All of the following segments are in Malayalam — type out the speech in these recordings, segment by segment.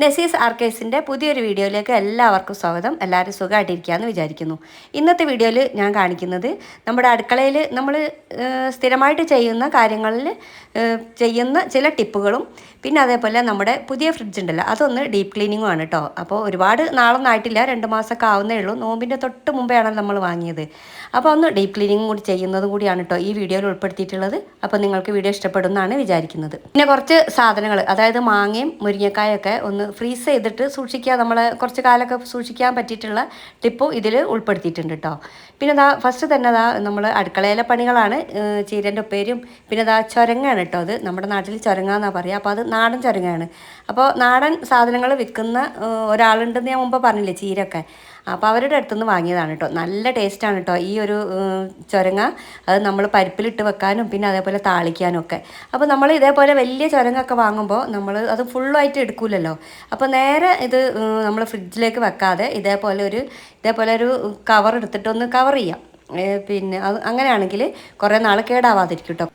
നസീസ് ആർക്കേഴ്സിന്റെ പുതിയൊരു വീഡിയോയിലേക്ക് എല്ലാവർക്കും സ്വാഗതം. എല്ലാവരും സുഖമായിട്ടിരിക്കുകയെന്ന് വിചാരിക്കുന്നു. ഇന്നത്തെ വീഡിയോയിൽ ഞാൻ കാണിക്കുന്നത് നമ്മുടെ അടുക്കളയിൽ നമ്മൾ സ്ഥിരമായിട്ട് ചെയ്യുന്ന കാര്യങ്ങളിൽ ചെയ്യുന്ന ചില ടിപ്പുകളും പിന്നെ അതേപോലെ നമ്മുടെ പുതിയ ഫ്രിഡ്ജ് ഉണ്ടല്ലോ അതൊന്ന് ഡീപ്പ് ക്ലീനിങ്ങും ആണ് കേട്ടോ അപ്പോൾ ഒരുപാട് നാളൊന്നും ആയിട്ടില്ല രണ്ട് മാസമൊക്കെ ആവുന്നേ ഉള്ളൂ. നോമ്പിന്റെ തൊട്ട് മുമ്പേ ആണല്ലോ നമ്മൾ വാങ്ങിയത്. അപ്പോൾ ഒന്ന് ഡീപ്പ് ക്ലീനിങ്ങും കൂടി ചെയ്യുന്നതും കൂടിയാണ് കേട്ടോ ഈ വീഡിയോയിൽ ഉൾപ്പെടുത്തിയിട്ടുള്ളത്. അപ്പോൾ നിങ്ങൾക്ക് വീഡിയോ ഇഷ്ടപ്പെടുമെന്നാണ് വിചാരിക്കുന്നത്. പിന്നെ കുറച്ച് സാധനങ്ങൾ അതായത് മാങ്ങയും മുരിങ്ങക്കായൊക്കെ ഒന്ന് ഫ്രീസ് ചെയ്തിട്ട് സൂക്ഷിക്കുക നമ്മൾ കുറച്ച് കാലമൊക്കെ സൂക്ഷിക്കാൻ പറ്റിയിട്ടുള്ള ടിപ്പും ഇതിൽ ഉൾപ്പെടുത്തിയിട്ടുണ്ട് കേട്ടോ പിന്നെ ദാ ഫസ്റ്റ് തന്നെ ദാ നമ്മൾ അടുക്കളയിലെ പണികളാണ് ചീരന്റെ ഉപ്പേരും പിന്നെ ദാ ചുരങ്ങാണ് കേട്ടോ അത്. നമ്മുടെ നാട്ടിൽ ചുരങ്ങാന്നാണ് പറയുക അപ്പോൾ അത് നാടൻ ചൊരങ്ങയാണ് അപ്പോൾ നാടൻ സാധനങ്ങൾ വിൽക്കുന്ന ഒരാളുണ്ടെന്ന് ഞാൻ മുമ്പ് പറഞ്ഞില്ലേ ചീരൊക്കെ. അപ്പോൾ അവരുടെ അടുത്തുനിന്ന് വാങ്ങിയതാണ് കേട്ടോ നല്ല ടേസ്റ്റാണ് കേട്ടോ ഈ ഒരു ചുരങ്ങ അത് നമ്മൾ പരിപ്പിലിട്ട് വെക്കാനും പിന്നെ അതേപോലെ താളിക്കാനും ഒക്കെ. അപ്പോൾ നമ്മൾ ഇതേപോലെ വലിയ ചുരങ്ങൊക്കെ വാങ്ങുമ്പോൾ നമ്മൾ അത് ഫുള്ളായിട്ട് എടുക്കൂലല്ലോ. അപ്പോൾ നേരെ ഇത് നമ്മൾ ഫ്രിഡ്ജിലേക്ക് വെക്കാതെ ഇതേപോലെ ഒരു ഇതേപോലെ ഒരു കവർ എടുത്തിട്ടൊന്ന് കവർ ചെയ്യാം. പിന്നെ അത് അങ്ങനെയാണെങ്കിൽ കുറേ നാൾ കേടാവാതിരിക്കും കേട്ടോ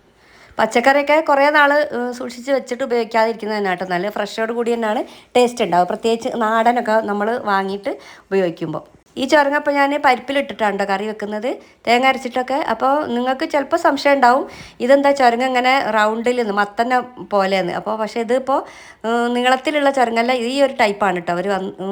പച്ചക്കറിയൊക്കെ കുറേ നാൾ സൂക്ഷിച്ച് വെച്ചിട്ട് ഉപയോഗിക്കാതിരിക്കുന്നത് കേട്ടോ. നല്ല ഫ്രഷോട് കൂടി തന്നെയാണ് ടേസ്റ്റ് ഉണ്ടാവും പ്രത്യേകിച്ച് നാടനൊക്കെ നമ്മൾ വാങ്ങിയിട്ട് ഉപയോഗിക്കുമ്പോൾ. ഈ ചുരങ്ങപ്പോൾ ഞാൻ പരിപ്പിലിട്ടിട്ടാണ് കറി വെക്കുന്നത്. തേങ്ങ അരച്ചിട്ടൊക്കെ. അപ്പോൾ നിങ്ങൾക്ക് ചിലപ്പോൾ സംശയം ഉണ്ടാവും. ഇതെന്താ ചുരങ്ങ ഇങ്ങനെ റൗണ്ടിൽ നിന്ന് മത്തന്നെ പോലെയെന്ന് അപ്പോൾ പക്ഷേ ഇതിപ്പോൾ നീളത്തിലുള്ള ചുരങ്ങല്ല ഈ ഒരു ടൈപ്പാണ് കേട്ടോ അവർ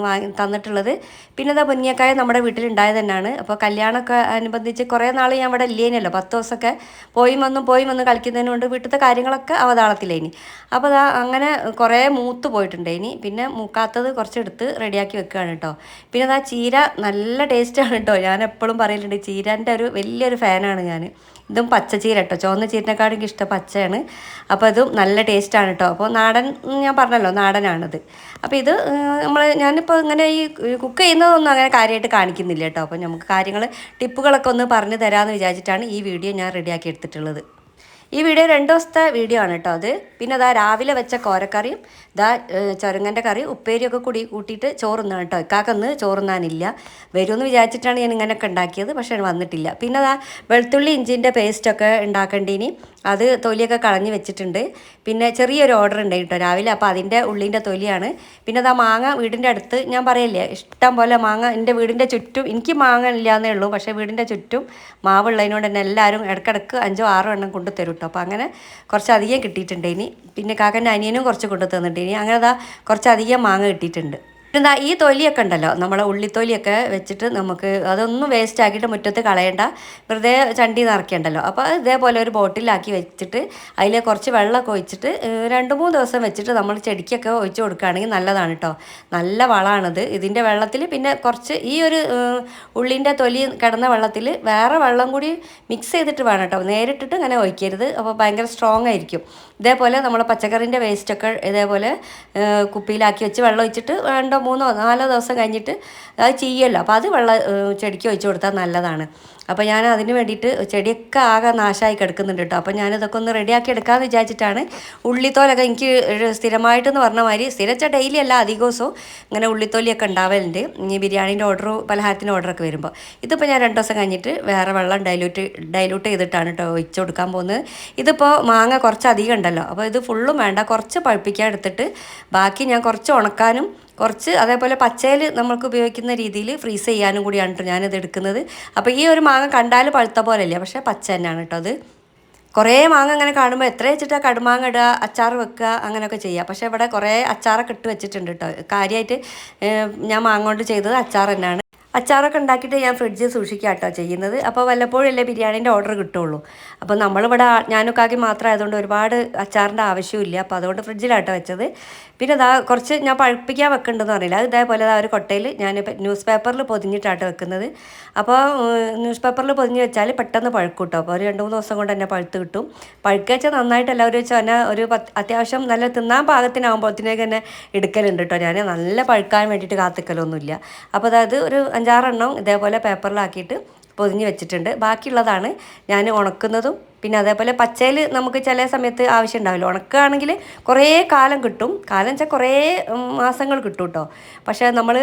വാങ്ങി തന്നിട്ടുള്ളത്. പിന്നെ ഇതാ പൊന്നിയക്കായ നമ്മുടെ വീട്ടിലുണ്ടായത് തന്നെയാണ് അപ്പോൾ കല്യാണമൊക്കെ അനുബന്ധിച്ച് കുറേ നാൾ ഞാൻ ഇവിടെ ഇല്ലേനല്ലോ. പത്ത് ദിവസമൊക്കെ പോയി വന്നും പോയി വന്ന് കളിക്കുന്നതിന് കൊണ്ട് വീട്ടിലത്തെ കാര്യങ്ങളൊക്കെ അവതാളത്തിലേനി. അപ്പോൾ അതാ അങ്ങനെ കുറേ മൂത്ത് പോയിട്ടുണ്ടേനി. പിന്നെ മൂക്കാത്തത് കുറച്ചെടുത്ത് റെഡിയാക്കി വെക്കുകയാണ് കേട്ടോ പിന്നെ അതാ ചീര നല്ല ടേസ്റ്റാണ് കേട്ടോ ഞാൻ എപ്പോഴും പറയലുണ്ട് ചീരന്റെ ഒരു വലിയൊരു ഫാനാണ് ഞാൻ ഇതും പച്ച ചീര കേട്ടോ ചുവന്ന ചീരനെക്കാളും എനിക്ക് ഇഷ്ടം പച്ചയാണ്. അപ്പോൾ അതും നല്ല ടേസ്റ്റാണ് കേട്ടോ അപ്പോൾ നാടൻ ഞാൻ പറഞ്ഞല്ലോ നാടനാണത്. അപ്പോൾ ഇത് നമ്മൾ ഞാനിപ്പോൾ ഇങ്ങനെ ഈ കുക്ക് ചെയ്യുന്നതൊന്നും അങ്ങനെ കാര്യമായിട്ട് കാണിക്കുന്നില്ല കേട്ടോ അപ്പോൾ നമുക്ക് കാര്യങ്ങൾ ടിപ്പുകളൊക്കെ ഒന്ന് പറഞ്ഞു തരാമെന്ന് വിചാരിച്ചിട്ടാണ് ഈ വീഡിയോ ഞാൻ റെഡിയാക്കി എടുത്തിട്ടുള്ളത്. ഈ വീഡിയോ രണ്ട് ദിവസത്തെ വീഡിയോ ആണ് കേട്ടോ അത്. പിന്നെ അതാ രാവിലെ വെച്ച കോരക്കറിയും ഇതാ ചുരങ്ങന്റെ കറി ഉപ്പേരിയൊക്കെ കൂടി കൂട്ടിയിട്ട് ചോറുന്നാണ് കേട്ടോ ഇക്കാക്കൊന്ന് ചോറുന്നാനില്ല. വരുമെന്ന് വിചാരിച്ചിട്ടാണ് ഞാൻ ഇങ്ങനെയൊക്കെ ഉണ്ടാക്കിയത് പക്ഷേ വന്നിട്ടില്ല. പിന്നെ അതാ വെളുത്തുള്ളി ഇഞ്ചിന്റെ പേസ്റ്റൊക്കെ ഉണ്ടാക്കേണ്ടിനി. അത് തൊലിയൊക്കെ കളഞ്ഞ് വെച്ചിട്ടുണ്ട്. പിന്നെ ചെറിയൊരു ഓർഡർ ഉണ്ട് കേട്ടോ രാവിലെ അപ്പോൾ അതിന്റെ ഉള്ളിന്റെ തൊലിയാണ്. പിന്നെ അത് ആ മാങ്ങ വീടിന്റെ അടുത്ത് ഞാൻ പറയില്ലേ ഇഷ്ടം പോലെ മാങ്ങ എന്റെ വീടിന്റെ ചുറ്റും എനിക്ക് മാങ്ങ ഇല്ലാന്നേ ഉള്ളൂ പക്ഷേ വീടിന്റെ ചുറ്റും മാവുള്ളതിനോട് തന്നെ എല്ലാവരും ഇടക്കിടക്ക് അഞ്ചോ ആറോ എണ്ണം കൊണ്ട് തരും കേട്ടോ അപ്പോൾ അങ്ങനെ കുറച്ചധികം കിട്ടിയിട്ടുണ്ട് ഇനി. പിന്നെ കാക്കന്റെ അനിയനും കുറച്ച് കൊണ്ടു തന്നിട്ടുണ്ട് ഇനി. അങ്ങനെ അതാ കുറച്ചധികം മാങ്ങ കിട്ടിയിട്ടുണ്ട്. പിന്നെ ഈ തൊലിയൊക്കെ ഉണ്ടല്ലോ നമ്മളെ ഉള്ളിത്തൊലിയൊക്കെ വെച്ചിട്ട് നമുക്ക് അതൊന്നും വേസ്റ്റ് ആക്കിയിട്ട് മുറ്റത്ത് കളയണ്ട. വെറുതെ ചണ്ടി നിറയ്ക്കണ്ടല്ലോ. അപ്പോൾ ഇതേപോലെ ഒരു ബോട്ടിലാക്കി വെച്ചിട്ട് അതിൽ കുറച്ച് വെള്ളമൊക്കെ ഒഴിച്ചിട്ട് രണ്ട് മൂന്ന് ദിവസം വെച്ചിട്ട് നമ്മൾ ചെടിക്കൊക്കെ ഒഴിച്ച് കൊടുക്കുകയാണെങ്കിൽ നല്ലതാണ് കേട്ടോ. നല്ല വളമാണിത്. ഇതിന്റെ വെള്ളത്തിൽ പിന്നെ കുറച്ച് ഈ ഒരു ഉള്ളിന്റെ തൊലി കിടന്ന വെള്ളത്തിൽ വേറെ വെള്ളം കൂടി മിക്സ് ചെയ്തിട്ട് വേണം കേട്ടോ. നേരിട്ടിട്ട് ഇങ്ങനെ ഒഴിക്കരുത്. അപ്പോൾ ഭയങ്കര സ്ട്രോങ് ആയിരിക്കും. ഇതേപോലെ നമ്മൾ പച്ചക്കറിന്റെ വേസ്റ്റൊക്കെ ഇതേപോലെ കുപ്പിയിലാക്കി വെച്ച് വെള്ളം ഒഴിച്ചിട്ട് രണ്ടോ മൂന്നോ നാലോ ദിവസം കഴിഞ്ഞിട്ട് അത് ചെയ്യല്ലോ അപ്പോൾ അത് വെള്ളം ചെടിക്ക് ഒഴിച്ചു കൊടുത്താൽ നല്ലതാണ്. അപ്പോൾ ഞാൻ അതിന് വേണ്ടിയിട്ട് ചെടിയൊക്കെ ആകെ നാശമായി കിടക്കുന്നുണ്ട് കേട്ടോ. അപ്പോൾ ഞാനിതൊക്കെ ഒന്ന് റെഡിയാക്കി എടുക്കാമെന്ന് വിചാരിച്ചിട്ടാണ് ഉള്ളിത്തോലൊക്കെ എനിക്ക് സ്ഥിരമായിട്ടെന്ന് പറഞ്ഞ മാതിരി സ്ഥിരച്ച ഡെയിലി അല്ല അധിക ദിവസവും ഇങ്ങനെ ഉള്ളിത്തോലിയൊക്കെ ഉണ്ടാവലുണ്ട്. ഈ ബിരിയാണീന്റെ ഓർഡർ പലഹാരത്തിന്റെ ഓർഡറൊക്കെ വരുമ്പോൾ ഇതിപ്പോൾ ഞാൻ രണ്ട് ദിവസം കഴിഞ്ഞിട്ട് വേറെ വെള്ളം ഡൈലൂട്ട് ഡൈലൂട്ട് ചെയ്തിട്ടാണ് കേട്ടോ ഒഴിച്ച് കൊടുക്കാൻ പോകുന്നത്. ഇതിപ്പോൾ മാങ്ങ കുറച്ച് അധികം ഉണ്ടല്ലോ. അപ്പോൾ ഇത് ഫുള്ളും വേണ്ട. കുറച്ച് പഴുപ്പിക്കാൻ എടുത്തിട്ട് ബാക്കി ഞാൻ കുറച്ച് ഉണക്കാനും കുറച്ച് അതേപോലെ പച്ചയിൽ നമ്മൾക്ക് ഉപയോഗിക്കുന്ന രീതിയിൽ ഫ്രീസ് ചെയ്യാനും കൂടിയാണ് കേട്ടോ ഞാനിത് എടുക്കുന്നത്. അപ്പോൾ ഈ ഒരു മാങ്ങ കണ്ടാൽ പഴുത്ത പോലെയല്ലേ? പക്ഷേ പച്ച തന്നെയാണ് കേട്ടോ അത്. കുറേ മാങ്ങ അങ്ങനെ കാണുമ്പോൾ എത്ര വെച്ചിട്ടാണ് കടുമാങ്ങ ഇടുക അച്ചാർ വെക്കുക അങ്ങനെയൊക്കെ ചെയ്യുക. പക്ഷേ ഇവിടെ കുറേ അച്ചാറൊക്കെ ഇട്ട് വെച്ചിട്ടുണ്ട് കേട്ടോ. കാര്യമായിട്ട് ഞാൻ മാങ്ങ കൊണ്ട് ചെയ്തത് അച്ചാർ തന്നെയാണ്. അച്ചാറൊക്കെ ഉണ്ടാക്കിയിട്ട് ഞാൻ ഫ്രിഡ്ജിൽ സൂക്ഷിക്കുക കേട്ടോ ചെയ്യുന്നത്. അപ്പോൾ വല്ലപ്പോഴല്ലേ ബിരിയാണീന്റെ ഓർഡർ കിട്ടുള്ളൂ. അപ്പോൾ നമ്മളിവിടെ ആ- ഞാനൊക്കെ മാത്രം ആയതുകൊണ്ട് ഒരുപാട് അച്ചാറിന്റെ ആവശ്യമില്ല. അപ്പോൾ അതുകൊണ്ട് ഫ്രിഡ്ജിലാട്ടോ വെച്ചത്. പിന്നെ അതാ കുറച്ച് ഞാൻ പഴുപ്പിക്കാൻ വെക്കുന്നുണ്ടെന്ന് അറിയില്ല അത് ഇതേപോലെ ദാ ഒരു കൊട്ടയിൽ ഞാൻ ന്യൂസ് പേപ്പറിൽ പൊതിഞ്ഞിട്ടാട്ടോ വെക്കുന്നത്. അപ്പോൾ ന്യൂസ് പേപ്പറിൽ പൊതിഞ്ഞ് വെച്ചാൽ പെട്ടെന്ന് പഴുക്കും കേട്ടോ അപ്പോൾ ഒരു രണ്ട് മൂന്ന് ദിവസം കൊണ്ട് തന്നെ പഴുത്ത് കിട്ടും. പഴുക്കുക വെച്ചാൽ നന്നായിട്ട് എല്ലാവരും വെച്ചാൽ തന്നെ ഒരു അത്യാവശ്യം നല്ല തിന്നാൻ പാകത്തിനാകുമ്പോഴത്തേക്ക് തന്നെ എടുക്കലുണ്ട് കേട്ടോ. ഞാൻ നല്ല പഴുക്കാൻ വേണ്ടിയിട്ട് കാത്തിക്കലൊന്നുമില്ല. അപ്പോൾ അതായത് ഒരു അഞ്ചാറെണ്ണം ഇതേപോലെ പേപ്പറിലാക്കിയിട്ട് പൊതിഞ്ഞ് വെച്ചിട്ടുണ്ട്. ബാക്കിയുള്ളതാണ് ഞാൻ ഉണക്കുന്നതും പിന്നെ അതേപോലെ പച്ചയിൽ നമുക്ക് ചില സമയത്ത് ആവശ്യം ഉണ്ടാവില്ല. ഉണക്കുകയാണെങ്കിൽ കുറേ കാലം കിട്ടും. കാലം വെച്ചാൽ കുറേ മാസങ്ങൾ കിട്ടും കേട്ടോ. പക്ഷേ നമ്മൾ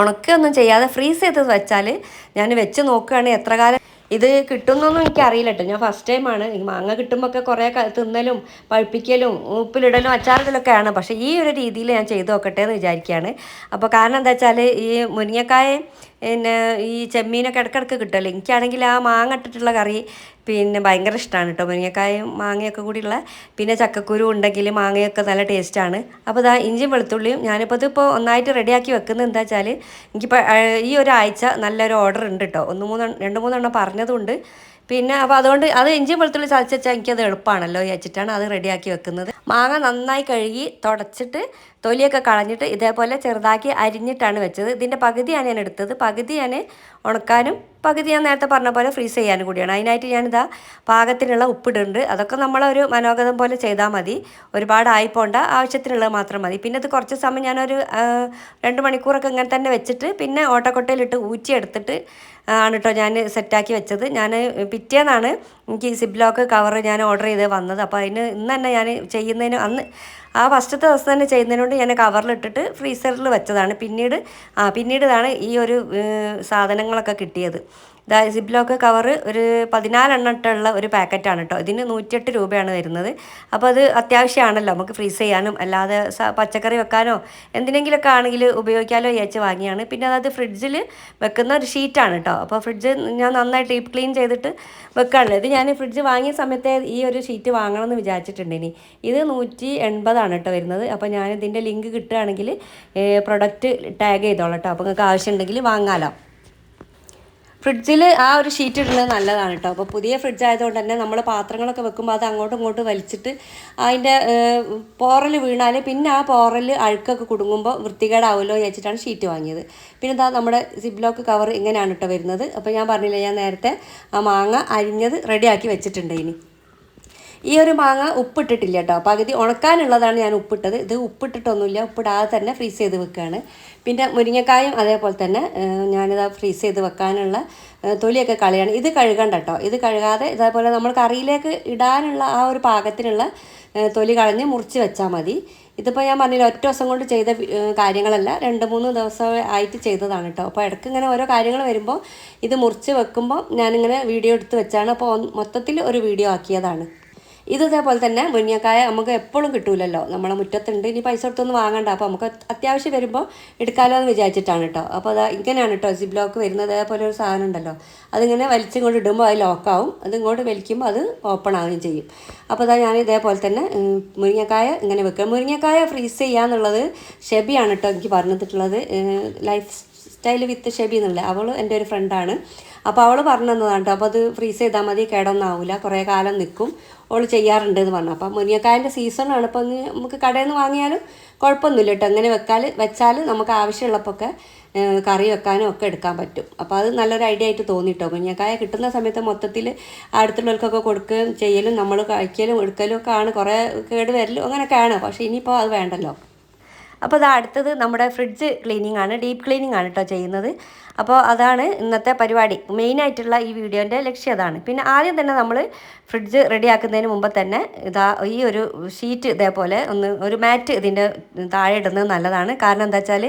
ഉണക്കുകയൊന്നും ചെയ്യാതെ ഫ്രീസ് ചെയ്ത് വെച്ചാൽ ഞാൻ വെച്ച് നോക്കുകയാണെങ്കിൽ എത്ര കാലം ഇത് കിട്ടുന്നൊന്നും എനിക്ക് അറിയില്ല കേട്ടോ ഞാൻ ഫസ്റ്റ് ടൈമാണ് ഈ മാങ്ങ കിട്ടുമ്പോൾ ഒക്കെ കുറേ തിന്നലും പഴുപ്പിക്കലും ഉപ്പിലിടലും അച്ചാറിടലൊക്കെയാണ്. പക്ഷേ ഈ ഒരു രീതിയിൽ ഞാൻ ചെയ്ത് നോക്കട്ടെ എന്ന് വിചാരിക്കുകയാണ് അപ്പോൾ കാരണം എന്താ വെച്ചാൽ ഈ മുരിങ്ങക്കായ പിന്നെ ഈ ചെമ്മീനൊക്കെ ഇടയ്ക്കിടയ്ക്ക് കിട്ടുമല്ലോ. എനിക്കാണെങ്കിൽ ആ മാങ്ങ ഇട്ടിട്ടുള്ള കറി പിന്നെ ഭയങ്കര ഇഷ്ടമാണ് കേട്ടോ. മുരിങ്ങക്കായും മാങ്ങയൊക്കെ കൂടിയുള്ള പിന്നെ ചക്കക്കുരു ഉണ്ടെങ്കിൽ മാങ്ങയൊക്കെ നല്ല ടേസ്റ്റാണ് അപ്പോൾ ഇതാ ഇഞ്ചിയും വെളുത്തുള്ളിയും ഞാനിപ്പോൾ ഇതിപ്പോൾ ഒന്നായിട്ട് റെഡിയാക്കി വെക്കുന്നത് എന്താ വെച്ചാൽ എനിക്കിപ്പോൾ ഈ ഒരാഴ്ച നല്ലൊരു ഓർഡർ ഉണ്ട് കേട്ടോ. ഒന്ന് മൂന്ന് രണ്ട് മൂന്നെണ്ണം പറഞ്ഞതുകൊണ്ട് പിന്നെ അപ്പോൾ അതുകൊണ്ട് അത് ഇഞ്ചി വെളുത്തുള്ളി ചതച്ച് വെച്ചാൽ എനിക്കത് എളുപ്പമാണല്ലോ വിചാരിച്ചിട്ടാണ് അത് റെഡിയാക്കി വെക്കുന്നത്. മാങ്ങ നന്നായി കഴുകി തുടച്ചിട്ട് തൊലിയൊക്കെ കളഞ്ഞിട്ട് ഇതേപോലെ ചെറുതാക്കി അരിഞ്ഞിട്ടാണ് വെച്ചത്. ഇതിന്റെ പകുതിയാണ് ഞാൻ എടുത്തത്. പകുതി ഞാൻ ഉണക്കാനും പകുതി ഞാൻ നേരത്തെ പറഞ്ഞ പോലെ ഫ്രീസ് ചെയ്യാനും കൂടിയാണ്. അതിനായിട്ട് ഞാനിതാ പാകത്തിനുള്ള ഉപ്പിടുന്നുണ്ട്. അതൊക്കെ നമ്മളൊരു മനോഗതം പോലെ ചെയ്താൽ മതി. ഒരുപാട് ആയിപ്പോണ്ട. ആവശ്യത്തിനുള്ളത് മാത്രം മതി. പിന്നെ അത് കുറച്ച് സമയം ഞാനൊരു രണ്ട് മണിക്കൂറൊക്കെ ഇങ്ങനെ തന്നെ വെച്ചിട്ട് പിന്നെ ഓട്ടക്കൊട്ടയിലിട്ട് ഊറ്റിയെടുത്തിട്ട് ആണ് കേട്ടോ ഞാൻ സെറ്റാക്കി വെച്ചത്. ഞാൻ പിറ്റേന്നാണ് എനിക്ക് സിബ്ലോക്ക് കവർ ഞാൻ ഓർഡർ ചെയ്ത് വന്നത്. അപ്പോൾ അതിന് ഇന്ന് തന്നെ ഞാൻ ചെയ്യുന്നതിന് അന്ന് ആ ഫസ്റ്റത്തെ ദിവസം തന്നെ ചെയ്യുന്നതിനോട് ഞാൻ കവറിലിട്ടിട്ട് ഫ്രീസറിൽ വെച്ചതാണ്. പിന്നീട് ആ പിന്നീട് ഇതാണ് ഈ ഒരു സാധനങ്ങളൊക്കെ കിട്ടിയത്. ഇതാ സിബ്ലോക്ക് കവർ ഒരു പതിനാലെണ്ണം ഇട്ടുള്ള ഒരു പാക്കറ്റാണ് കേട്ടോ. ഇതിന് നൂറ്റിയെട്ട് രൂപയാണ് വരുന്നത്. അപ്പോൾ അത് അത്യാവശ്യമാണല്ലോ. നമുക്ക് ഫ്രീസ് ചെയ്യാനും അല്ലാതെ പച്ചക്കറി വെക്കാനോ എന്തിനെങ്കിലുമൊക്കെ ആണെങ്കിൽ ഉപയോഗിക്കാമല്ലോ വിചാരിച്ച് വാങ്ങിയാണ്. പിന്നെ അതായത് ഫ്രിഡ്ജിൽ വെക്കുന്ന ഒരു ഷീറ്റാണ് കേട്ടോ. അപ്പോൾ ഫ്രിഡ്ജ് ഞാൻ നന്നായിട്ട് ഡീപ്പ് ക്ലീൻ ചെയ്തിട്ട് വെക്കാണല്ലോ ഇത് ഞാൻ ഫ്രിഡ്ജ് വാങ്ങിയ സമയത്തെ ഈ ഒരു ഷീറ്റ് വാങ്ങണമെന്ന് വിചാരിച്ചിട്ടുണ്ട് ഇനി. ഇത് നൂറ്റി എൺപതാണ് കേട്ടോ വരുന്നത്. അപ്പോൾ ഞാനിതിന്റെ ലിങ്ക് കിട്ടുകയാണെങ്കിൽ പ്രൊഡക്റ്റ് ടാഗ് ചെയ്തോളാം കേട്ടോ. അപ്പോൾ നിങ്ങൾക്ക് ആവശ്യമുണ്ടെങ്കിൽ വാങ്ങാമല്ലോ ഫ്രിഡ്ജിൽ ആ ഒരു ഷീറ്റ് ഇടുന്നത് നല്ലതാണ് കേട്ടോ അപ്പോൾ പുതിയ ഫ്രിഡ്ജ് ആയതുകൊണ്ട് തന്നെ നമ്മൾ പാത്രങ്ങളൊക്കെ വെക്കുമ്പോൾ അത് അങ്ങോട്ടും ഇങ്ങോട്ടും വലിച്ചിട്ട് അതിന്റെ പോറൽ വീണാൽ പിന്നെ ആ പോറൽ അഴുക്കൊക്കെ കുടുങ്ങുമ്പോൾ വൃത്തികേടാവുമല്ലോ വെച്ചിട്ടാണ് ഷീറ്റ് വാങ്ങിയത്. പിന്നെ ഇതാ നമ്മുടെ സിബ്ലോക്ക് കവർ ഇങ്ങനെയാണ് കേട്ടോ വരുന്നത്. അപ്പോൾ ഞാൻ പറഞ്ഞില്ലേ ഞാൻ നേരത്തെ ആ മാങ്ങ അരിഞ്ഞത് റെഡിയാക്കി വെച്ചിട്ടുണ്ട് ഇനി. ഈ ഒരു മാങ്ങ ഉപ്പിട്ടിട്ടില്ല കേട്ടോ. പകുതി ഉണക്കാനുള്ളതാണ് ഞാൻ ഉപ്പിട്ടത്. ഇത് ഉപ്പിട്ടിട്ടൊന്നുമില്ല. ഉപ്പിടാതെ തന്നെ ഫ്രീസ് ചെയ്ത് വെക്കുകയാണ് പിന്നെ മുരിങ്ങക്കായും അതേപോലെ തന്നെ ഞാനിത് ഫ്രീസ് ചെയ്ത് വെക്കാനുള്ള തൊലിയൊക്കെ കളയാണ്. ഇത് കഴുകണ്ട കേട്ടോ. ഇത് കഴുകാതെ ഇതേപോലെ നമ്മൾ കറിയിലേക്ക് ഇടാനുള്ള ആ ഒരു പാകത്തിനുള്ള തൊലി കളഞ്ഞ് മുറിച്ച് വെച്ചാൽ മതി. ഇതിപ്പോൾ ഞാൻ പറഞ്ഞില്ല ഒറ്റ ദിവസം കൊണ്ട് ചെയ്ത കാര്യങ്ങളല്ല. രണ്ട് മൂന്ന് ദിവസം ആയിട്ട് ചെയ്തതാണ് കേട്ടോ. അപ്പോൾ ഇടയ്ക്ക് ഇങ്ങനെ ഓരോ കാര്യങ്ങൾ വരുമ്പോൾ ഇത് മുറിച്ച് വെക്കുമ്പോൾ ഞാനിങ്ങനെ വീഡിയോ എടുത്ത് വെച്ചാണ്. അപ്പോൾ മൊത്തത്തിൽ ഒരു വീഡിയോ ആക്കിയതാണ്. ഇത് ഇതേപോലെ തന്നെ മുരിങ്ങക്കായ നമുക്ക് എപ്പോഴും കിട്ടൂലല്ലോ. നമ്മളെ മുറ്റത്തുണ്ട് ഇനി പൈസ കൊടുത്തൊന്നും വാങ്ങണ്ട. അപ്പോൾ നമുക്ക് അത്യാവശ്യം വരുമ്പോൾ എടുക്കാമല്ലോ എന്ന് വിചാരിച്ചിട്ടാണ് കേട്ടോ അപ്പോൾ അതാ ഇങ്ങനെയാണ് കേട്ടോ സി ബ്ലോക്ക് വരുന്നത്. അതേപോലെ ഒരു സാധനം ഉണ്ടല്ലോ. അതിങ്ങനെ വലിച്ചിങ്ങോട്ട് ഇടുമ്പോൾ അത് ലോക്കാവും അത് ഇങ്ങോട്ട് വലിക്കുമ്പോൾ അത് ഓപ്പൺ ആവുകയും ചെയ്യും. അപ്പോൾ അതാ ഞാൻ ഇതേപോലെ തന്നെ മുരിങ്ങക്കായ ഇങ്ങനെ വെക്കുക. മുരിങ്ങക്കായ ഫ്രീസ് ചെയ്യാന്നുള്ളത് ഷെബിയാണ് കേട്ടോ എനിക്ക് പറഞ്ഞിട്ടുള്ളത് ലൈഫ് സ്റ്റൈൽ വിത്ത് ഷെബി എന്നുള്ള അവൾ എന്റെ ഒരു ഫ്രണ്ടാണ് അപ്പോൾ അവൾ പറഞ്ഞു തന്നതാണ് കേട്ടോ അപ്പോൾ അത് ഫ്രീസ് ചെയ്താൽ മതി കേടൊന്നാവില്ല കുറേ കാലം നിൽക്കും അവൾ ചെയ്യാറുണ്ട് എന്ന് പറഞ്ഞു. അപ്പോൾ മുരിങ്ങക്കായന്റെ സീസണാണ് അപ്പോൾ നമുക്ക് കടയിൽ നിന്ന് വാങ്ങിയാലും കുഴപ്പമൊന്നുമില്ല കേട്ടോ. അങ്ങനെ വെക്കാൽ വെച്ചാൽ നമുക്ക് ആവശ്യമുള്ളപ്പോൾ ഒക്കെ കറി വെക്കാനും ഒക്കെ എടുക്കാൻ പറ്റും. അപ്പോൾ അത് നല്ലൊരു ഐഡിയ ആയിട്ട് തോന്നിയിട്ടോ മുരിങ്ങക്കായ കിട്ടുന്ന സമയത്ത് മൊത്തത്തിൽ അടുത്തുള്ളവർക്കൊക്കെ കൊടുക്കുകയും ചെയ്യലും നമ്മൾ കഴിക്കലും എടുക്കലും ഒക്കെ ആണ്. കുറേ കേട് വരലും അങ്ങനെയൊക്കെയാണ്. പക്ഷേ ഇനിയിപ്പോൾ അത് വേണ്ടല്ലോ. അപ്പോൾ അത് അടുത്തത് നമ്മുടെ ഫ്രിഡ്ജ് ക്ലീനിങ് ആണ് ഡീപ്പ് ക്ലീനിങ് ആണ് കേട്ടോ ചെയ്യുന്നത്. അപ്പോൾ അതാണ് ഇന്നത്തെ പരിപാടി. മെയിനായിട്ടുള്ള ഈ വീഡിയോന്റെ ലക്ഷ്യം അതാണ്. പിന്നെ ആദ്യം തന്നെ നമ്മൾ ഫ്രിഡ്ജ് റെഡിയാക്കുന്നതിന് മുമ്പ് തന്നെ ഇതാ ഈ ഒരു ഷീറ്റ് ഇതേപോലെ ഒന്ന് ഒരു മാറ്റ് ഇതിന്റെ താഴെ ഇടുന്നത് നല്ലതാണ്. കാരണം എന്താ വെച്ചാൽ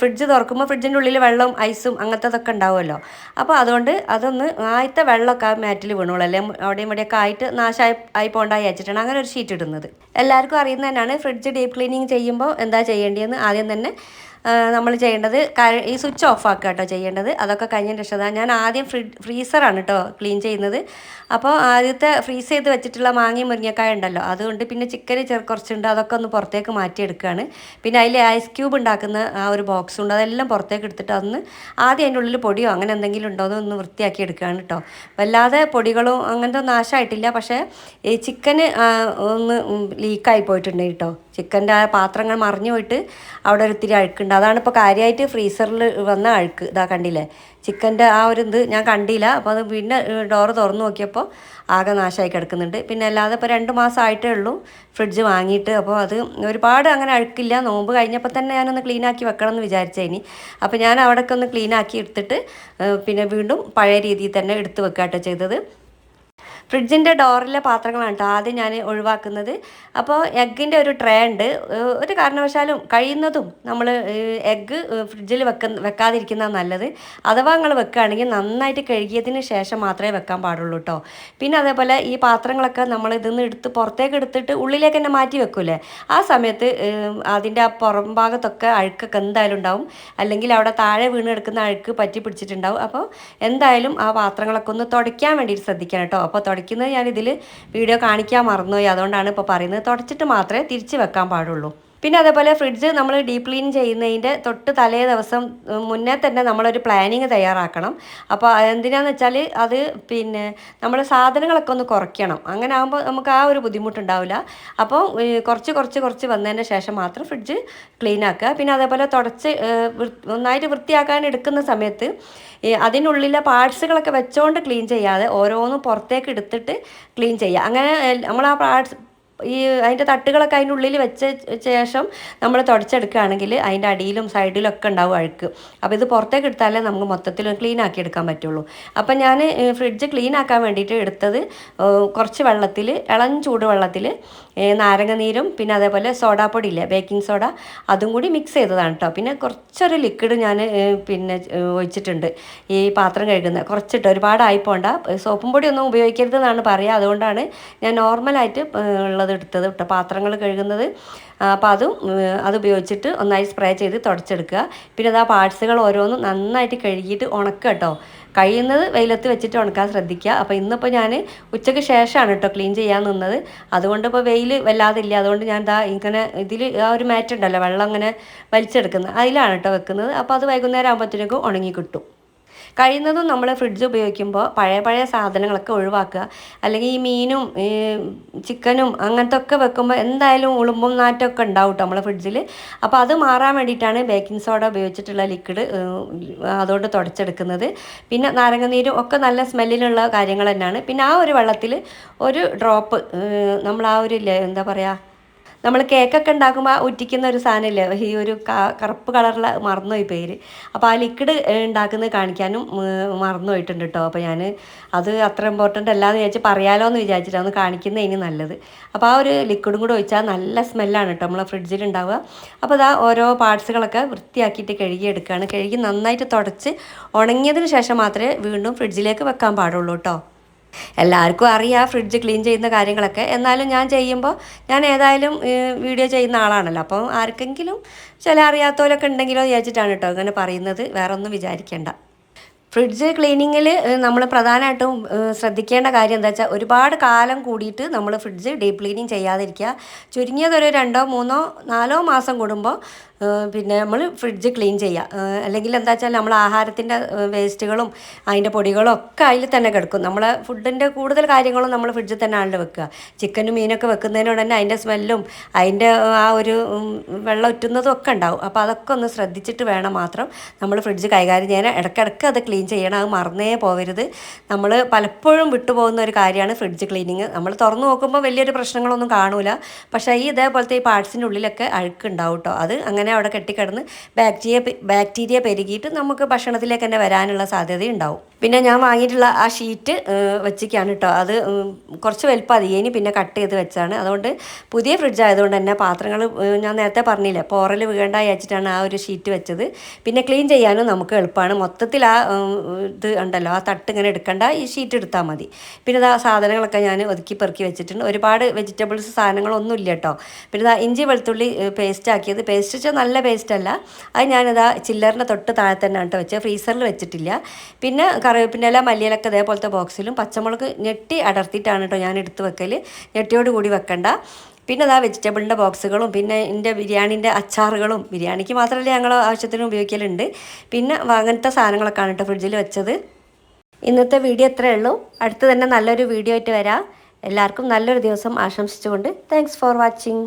ഫ്രിഡ്ജ് തുറക്കുമ്പോൾ ഫ്രിഡ്ജിന്റെ ഉള്ളിൽ വെള്ളം ഐസും അങ്ങനത്തതൊക്കെ ഉണ്ടാവുമല്ലോ. അപ്പോൾ അതുകൊണ്ട് അതൊന്ന് ആദ്യത്തെ വെള്ളമൊക്കെ ആ മാറ്റിൽ വീണോളൂ. അല്ലെ? അവിടെയും ഇവിടെയൊക്കെ ആയിട്ട് നാശമായി ആയി പോകണ്ടായി വെച്ചിട്ടാണ് അങ്ങനെ ഒരു ഷീറ്റ് ഇടുന്നത്. എല്ലാവർക്കും അറിയുന്ന തന്നെയാണ് ഫ്രിഡ്ജ് ഡീപ്പ് ക്ലീനിങ് ചെയ്യുമ്പോൾ എന്താ ചെയ്യേണ്ടതെന്ന് ആദ്യം തന്നെ നമ്മൾ ചെയ്യേണ്ടത് ഈ സ്വിച്ച് ഓഫ് ആക്കുക കേട്ടോ ചെയ്യേണ്ടത്. അതൊക്കെ കഴിഞ്ഞതിന് ശേഷം ഞാൻ ആദ്യം ഫ്രി ഫ്രീസറാണ് കേട്ടോ ക്ലീൻ ചെയ്യുന്നത്. അപ്പോൾ ആദ്യത്തെ ഫ്രീസ് ചെയ്ത് വെച്ചിട്ടുള്ള മാങ്ങയും മുരിങ്ങക്കായ ഉണ്ടല്ലോ അതുകൊണ്ട് പിന്നെ ചിക്കൻ ചെറു കുറച്ചുണ്ട് അതൊക്കെ ഒന്ന് പുറത്തേക്ക് മാറ്റിയെടുക്കുകയാണ്. പിന്നെ അതിൽ ഐസ് ക്യൂബ് ഉണ്ടാക്കുന്ന ആ ഒരു ബോക്സ് ഉണ്ട് അതെല്ലാം പുറത്തേക്ക് എടുത്തിട്ട് അതൊന്ന് ആദ്യം അതിന്റെ ഉള്ളിൽ പൊടിയോ അങ്ങനെ എന്തെങ്കിലും ഉണ്ടോ എന്ന് വൃത്തിയാക്കി എടുക്കുകയാണ് കേട്ടോ. വല്ലാതെ പൊടികളും അങ്ങനത്തെ നാശമായിട്ടില്ല പക്ഷേ ഈ ചിക്കന് ഒന്ന് ലീക്കായി പോയിട്ടുണ്ട് കേട്ടോ. ചിക്കന്റെ ആ പാത്രങ്ങൾ മറിഞ്ഞു പോയിട്ട് അവിടെ ഒരിത്തിരി അഴുക്കുണ്ട്. അതാണ് ഇപ്പോൾ കാര്യമായിട്ട് ഫ്രീസറിൽ വന്ന അഴുക്ക്. ഇതാ കണ്ടില്ലേ? ചിക്കന്റെ ആ ഒരു ഇത് ഞാൻ കണ്ടില്ല. അപ്പോൾ അത് പിന്നെ ഡോറ് തുറന്നു നോക്കിയപ്പോൾ ആകെ നാശമായി കിടക്കുന്നുണ്ട്. പിന്നെ അല്ലാതെ ഇപ്പോൾ രണ്ട് മാസം ആയിട്ടേ ഉള്ളൂ ഫ്രിഡ്ജ് വാങ്ങിയിട്ട്. അപ്പോൾ അത് ഒരുപാട് അങ്ങനെ അഴുക്കില്ല. നോമ്പ് കഴിഞ്ഞപ്പോൾ തന്നെ ഞാനൊന്ന് ക്ലീൻ ആക്കി വെക്കണം എന്ന് വിചാരിച്ചതിനി അപ്പോൾ ഞാൻ അവിടെയൊക്കെ ഒന്ന് ക്ലീൻ ആക്കി എടുത്തിട്ട് പിന്നെ വീണ്ടും പഴയ രീതിയിൽ തന്നെ എടുത്ത് വെക്കാട്ടോ ചെയ്തത്. ഫ്രിഡ്ജിന്റെ ഡോറിലെ പാത്രങ്ങളാണ് കേട്ടോ ആദ്യം ഞാൻ ഒഴിവാക്കുന്നത്. അപ്പോൾ എഗ്ഗിന്റെ ഒരു ട്രേ ഉണ്ട്. ഒരു കാരണവശാലും കഴിയുന്നതും നമ്മൾ എഗ്ഗ് ഫ്രിഡ്ജിൽ വെക്ക വെക്കാതിരിക്കുന്നതാണ് നല്ലത്. അഥവാ നിങ്ങൾ വെക്കുകയാണെങ്കിൽ നന്നായിട്ട് കഴുകിയതിന് ശേഷം മാത്രമേ വെക്കാൻ പാടുള്ളൂ കേട്ടോ. പിന്നെ അതേപോലെ ഈ പാത്രങ്ങളൊക്കെ നമ്മൾ ഇതിന്ന് എടുത്ത് പുറത്തേക്ക് എടുത്തിട്ട് ഉള്ളിലേക്ക് തന്നെ മാറ്റി വെക്കൂലേ? ആ സമയത്ത് അതിന്റെ ആ പുറം ഭാഗത്തൊക്കെ അഴുക്കൊക്കെ എന്തായാലും ഉണ്ടാവും. അല്ലെങ്കിൽ അവിടെ താഴെ വീണ് കിടക്കുന്ന അഴുക്ക് പറ്റി പിടിച്ചിട്ടുണ്ടാവും. അപ്പോൾ എന്തായാലും ആ പാത്രങ്ങളൊക്കെ ഒന്ന് തുടയ്ക്കാൻ വേണ്ടിയിട്ട് ശ്രദ്ധിക്കണം കേട്ടോ. അപ്പോൾ തുടയ്ക്കുന്നത് ഞാൻ ഇതിൽ വീഡിയോ കാണിക്കാൻ മറന്നുപോയി. അതുകൊണ്ടാണ് ഇപ്പോൾ പറയുന്നത്. തുടച്ചിട്ട് മാത്രമേ തിരിച്ച് വെക്കാൻ പാടുള്ളൂ. പിന്നെ അതേപോലെ ഫ്രിഡ്ജ് നമ്മൾ ഡീപ് ക്ലീൻ ചെയ്യുന്നതിന്റെ തൊട്ട് തലേ ദിവസം മുന്നേ തന്നെ നമ്മളൊരു പ്ലാനിങ് തയ്യാറാക്കണം. അപ്പോൾ എന്തിനാന്ന് വെച്ചാൽ അത് പിന്നെ നമ്മൾ സാധനങ്ങളൊക്കെ ഒന്ന് കുറയ്ക്കണം. അങ്ങനെ ആകുമ്പോൾ നമുക്ക് ആ ഒരു ബുദ്ധിമുട്ടുണ്ടാവില്ല. അപ്പോൾ കുറച്ച് കുറച്ച് കുറച്ച് വന്നതിന് ശേഷം മാത്രം ഫ്രിഡ്ജ് ക്ലീൻ ആക്കുക പിന്നെ അതേപോലെ തുടച്ച് നന്നായിട്ട് വൃത്തിയാക്കാൻ എടുക്കുന്ന സമയത്ത് അതിനുള്ളിലെ പാർട്സുകളൊക്കെ വെച്ചുകൊണ്ട് ക്ലീൻ ചെയ്യാതെ ഓരോന്നും പുറത്തേക്ക് എടുത്തിട്ട് ക്ലീൻ ചെയ്യുക. അങ്ങനെ നമ്മൾ ആ പാർട്സ് ഈ അതിന്റെ തട്ടുകളൊക്കെ അതിന്റെ ഉള്ളിൽ വെച്ച ശേഷം നമ്മൾ തുടച്ചെടുക്കുകയാണെങ്കിൽ അതിന്റെ അടിയിലും സൈഡിലും ഒക്കെ ഉണ്ടാവും അഴുക്ക്. അപ്പോൾ ഇത് പുറത്തേക്ക് എടുത്താലേ നമുക്ക് മൊത്തത്തിൽ ക്ലീൻ ആക്കി എടുക്കാൻ പറ്റുള്ളൂ. അപ്പം ഞാൻ ഫ്രിഡ്ജ് ക്ലീൻ ആക്കാൻ വേണ്ടിയിട്ട് എടുത്തത് കുറച്ച് വെള്ളത്തിൽ ഇളം ചൂട് വെള്ളത്തിൽ നാരങ്ങ നീരും പിന്നെ അതേപോലെ സോഡാപ്പൊടി ഇല്ലേ ബേക്കിംഗ് സോഡ അതും കൂടി മിക്സ് ചെയ്തതാണ് കേട്ടോ പിന്നെ കുറച്ചൊരു ലിക്വിഡ് ഞാൻ പിന്നെ ഒഴിച്ചിട്ടുണ്ട്. ഈ പാത്രം കഴുകുന്നത്. കുറച്ചിട്ട് ഒരുപാടായി പോണ്ട. സോപ്പും പൊടി ഒന്നും ഉപയോഗിക്കരുതെന്നാണ് പറയുക അതുകൊണ്ടാണ് ഞാൻ നോർമലായിട്ട് ഉള്ളത് എടുത്തത് കേട്ടോ പാത്രങ്ങൾ കഴുകുന്നത്. അപ്പോൾ അതും അത് ഉപയോഗിച്ചിട്ട് ഒന്നായി സ്പ്രേ ചെയ്ത് തുടച്ചെടുക്കുക. പിന്നെ അത് ആ പാർട്സുകൾ ഓരോന്നും നന്നായിട്ട് കഴുകിയിട്ട് ഉണക്കുക കേട്ടോ കഴിയുന്നത് വെയിലത്ത് വെച്ചിട്ട് ഉണക്കാൻ ശ്രദ്ധിക്കുക. അപ്പോൾ ഇന്നിപ്പോൾ ഞാൻ ഉച്ചയ്ക്ക് ശേഷമാണ് കേട്ടോ ക്ലീൻ ചെയ്യാൻ നിന്നത്. അതുകൊണ്ട് ഇപ്പോൾ വെയിൽ വല്ലാതില്ല. അതുകൊണ്ട് ഞാൻ എന്താ ഇങ്ങനെ ഇതിൽ ആ ഒരു മാറ്റ് ഉണ്ടല്ലോ വെള്ളം അങ്ങനെ വലിച്ചെടുക്കുന്നത്. അതിലാണ് കേട്ടോ വെക്കുന്നത്. അപ്പോൾ അത് വൈകുന്നേരം ആകുമ്പോഴത്തേക്കും ഉണങ്ങി കിട്ടും. കഴിയുന്നതും നമ്മൾ ഫ്രിഡ്ജ് ഉപയോഗിക്കുമ്പോൾ പഴയ പഴയ സാധനങ്ങളൊക്കെ ഒഴിവാക്കുക. അല്ലെങ്കിൽ ഈ മീനും ചിക്കനും അങ്ങനത്തെ ഒക്കെ വെക്കുമ്പോൾ എന്തായാലും ഉളുമ്പും നാറ്റമൊക്കെ ഉണ്ടാവും കേട്ടോ നമ്മളെ ഫ്രിഡ്ജിൽ അപ്പോൾ അത് മാറാൻ വേണ്ടിയിട്ടാണ് ബേക്കിംഗ് സോഡ ഉപയോഗിച്ചിട്ടുള്ള ലിക്വിഡ് അതുകൊണ്ട് തുടച്ചെടുക്കുന്നത്. പിന്നെ നാരങ്ങനീരും ഒക്കെ നല്ല സ്മെല്ലിലുള്ള കാര്യങ്ങൾ തന്നെയാണ്. പിന്നെ ആ ഒരു വെള്ളത്തിൽ ഒരു ഡ്രോപ്പ് നമ്മൾ ആ ഒരു എന്താ പറയുക നമ്മൾ കേക്കൊക്കെ ഉണ്ടാക്കുമ്പോൾ ഒറ്റിക്കുന്ന ഒരു സാധനമില്ലേ? ഈ ഒരു കറുപ്പ് കളറിലെ മറന്നുപോയി പേര്. അപ്പോൾ ആ ലിക്വിഡ് ഉണ്ടാക്കുന്നത് കാണിക്കാനും മറന്നു പോയിട്ടുണ്ട് കേട്ടോ. അപ്പോൾ ഞാൻ അത് അത്ര ഇമ്പോർട്ടന്റ് അല്ലാന്ന് വിചാരിച്ച് പറയാലോ എന്ന് വിചാരിച്ചിട്ട് ഒന്ന് കാണിക്കുന്നത് ഇനി നല്ലത്. അപ്പോൾ ആ ഒരു ലിക്വിഡും കൂടെ ഒഴിച്ചാൽ നല്ല സ്മെല്ലാണ് കേട്ടോ നമ്മളെ ഫ്രിഡ്ജിൽ ഉണ്ടാവുക. അപ്പോൾ അതാ ഓരോ പാർട്സുകളൊക്കെ വൃത്തിയാക്കിയിട്ട് കഴുകി എടുക്കുകയാണ്. കഴുകി നന്നായിട്ട് തുടച്ച് ഉണങ്ങിയതിന് ശേഷം മാത്രമേ വീണ്ടും ഫ്രിഡ്ജിലേക്ക് വെക്കാൻ പാടുള്ളൂ കേട്ടോ. എല്ലാവർക്കും അറിയാം ഫ്രിഡ്ജ് ക്ലീൻ ചെയ്യുന്ന കാര്യങ്ങളൊക്കെ. എന്നാലും ഞാൻ ചെയ്യുമ്പോൾ ഞാൻ ഏതായാലും വീഡിയോ ചെയ്യുന്ന ആളാണല്ലോ. അപ്പോൾ ആർക്കെങ്കിലും ചില അറിയാത്തവരൊക്കെ ഉണ്ടെങ്കിലോ വിചാരിച്ചിട്ടാണ് കേട്ടോ ഇങ്ങനെ പറയുന്നത്. വേറെ ഒന്നും വിചാരിക്കേണ്ട ഫ്രിഡ്ജ് ക്ലീനിങ്ങിൽ നമ്മൾ പ്രധാനമായിട്ടും ശ്രദ്ധിക്കേണ്ട കാര്യം എന്താ വെച്ചാൽ ഒരുപാട് കാലം കൂടിയിട്ട് നമ്മൾ ഫ്രിഡ്ജ് ഡീപ്പ് ക്ലീനിങ് ചെയ്യാതിരിക്കുക. ചുരുങ്ങിയതൊരു രണ്ടോ മൂന്നോ നാലോ മാസം കൂടുമ്പോൾ പിന്നെ നമ്മൾ ഫ്രിഡ്ജ് ക്ലീൻ ചെയ്യുക അല്ലെങ്കിൽ എന്താ വെച്ചാൽ നമ്മൾ ആഹാരത്തിന്റെ വേസ്റ്റുകളും അതിന്റെ പൊടികളും ഒക്കെ അതിൽ തന്നെ കിടക്കും. നമ്മൾ ഫുഡിന്റെ കൂടുതൽ കാര്യങ്ങളും നമ്മൾ ഫ്രിഡ്ജിൽ തന്നെ ആണല്ലോ വെക്കുക. ചിക്കനും മീനൊക്കെ വെക്കുന്നതിനോട് തന്നെ അതിന്റെ സ്മെല്ലും അതിന്റെ ആ ഒരു വെള്ളം ഉറ്റുന്നതും ഒക്കെ ഉണ്ടാവും. അപ്പോൾ അതൊക്കെ ഒന്ന് ശ്രദ്ധിച്ചിട്ട് വേണം മാത്രം നമ്മൾ ഫ്രിഡ്ജ് കൈകാര്യം ചെയ്യാൻ. ഇടയ്ക്കിടയ്ക്ക് അത് ക്ലീൻ ചെയ്യണം. അത് മറന്നേ പോകരുത് നമ്മൾ പലപ്പോഴും വിട്ടുപോകുന്ന ഒരു കാര്യമാണ് ഫ്രിഡ്ജ് ക്ലീനിങ് നമ്മൾ തുറന്നു നോക്കുമ്പോൾ വലിയൊരു പ്രശ്നങ്ങളൊന്നും കാണൂല. പക്ഷേ ഈ ഇതേപോലത്തെ ഈ പാർട്സിന്റെ ഉള്ളിലൊക്കെ അഴുക്ക് ഉണ്ടാവും കേട്ടോ അത് അങ്ങനെ അവിടെ കെട്ടിക്കിടന്ന് ബാക്ടീരിയ ബാക്ടീരിയ പെരുകിയിട്ട് നമുക്ക് ഭക്ഷണത്തിലേക്ക് തന്നെ വരാനുള്ള സാധ്യത ഉണ്ടാവും പിന്നെ ഞാൻ വാങ്ങിയിട്ടുള്ള ആ ഷീറ്റ് വെച്ചിക്കാണ് കേട്ടോ. അത് കുറച്ച് വലുപ്പം അധികം പിന്നെ കട്ട് ചെയ്ത് വെച്ചാണ് അതുകൊണ്ട് പുതിയ ഫ്രിഡ്ജ് ആയതുകൊണ്ട് തന്നെ പാത്രങ്ങൾ ഞാൻ നേരത്തെ പറഞ്ഞില്ലേ പോറൽ വീണ്ട വെച്ചിട്ടാണ് ആ ഒരു ഷീറ്റ് വെച്ചത്. പിന്നെ ക്ലീൻ ചെയ്യാനും നമുക്ക് എളുപ്പമാണ്. മൊത്തത്തിൽ ആ ഇത് ഉണ്ടല്ലോ ആ തട്ട് ഇങ്ങനെ എടുക്കണ്ട. ഈ ഷീറ്റ് എടുത്താൽ മതി. പിന്നെ ഇതാ സാധനങ്ങളൊക്കെ ഞാൻ ഒതുക്കി പെറുക്കി വെച്ചിട്ടുണ്ട്. ഒരുപാട് വെജിറ്റബിൾസ് സാധനങ്ങളൊന്നും ഇല്ല കേട്ടോ. പിന്നെ ഇതാ ഇഞ്ചി വെളുത്തുള്ളി പേസ്റ്റ് ആക്കിയത്. പേസ്റ്റ് വെച്ചാൽ നല്ല പേസ്റ്റ് അല്ല. അത് ഞാനിതാ ചില്ലറിന്റെ തൊട്ട് താഴെ തന്നെ കേട്ടോ വെച്ചത് ഫ്രീസറിൽ വെച്ചിട്ടില്ല. പിന്നെ കറിവേപ്പിന്റെ മല്ലിയിലൊക്കെ ഇതേപോലത്തെ ബോക്സിലും പച്ചമുളക് ഞെട്ടി അടർത്തിയിട്ടാണ് കേട്ടോ ഞാൻ എടുത്ത് വെക്കൽ ഞെട്ടിയോട് കൂടി വെക്കണ്ട. പിന്നെ അതാ വെജിറ്റബിളിന്റെ ബോക്സുകളും പിന്നെ എന്റെ ബിരിയാണീന്റെ അച്ചാറുകളും. ബിരിയാണിക്ക് മാത്രമല്ല ഞങ്ങൾ ആവശ്യത്തിന് ഉപയോഗിക്കലുണ്ട്. പിന്നെ അങ്ങനത്തെ സാധനങ്ങളൊക്കെയാണ് കേട്ടോ ഫ്രിഡ്ജിൽ വെച്ചത്. ഇന്നത്തെ വീഡിയോ ഇത്രയേ ഉള്ളൂ. അടുത്ത് തന്നെ നല്ലൊരു വീഡിയോ ആയിട്ട് വരാം. എല്ലാവർക്കും നല്ലൊരു ദിവസം ആശംസിച്ചുകൊണ്ട് താങ്ക്സ് ഫോർ വാച്ചിങ്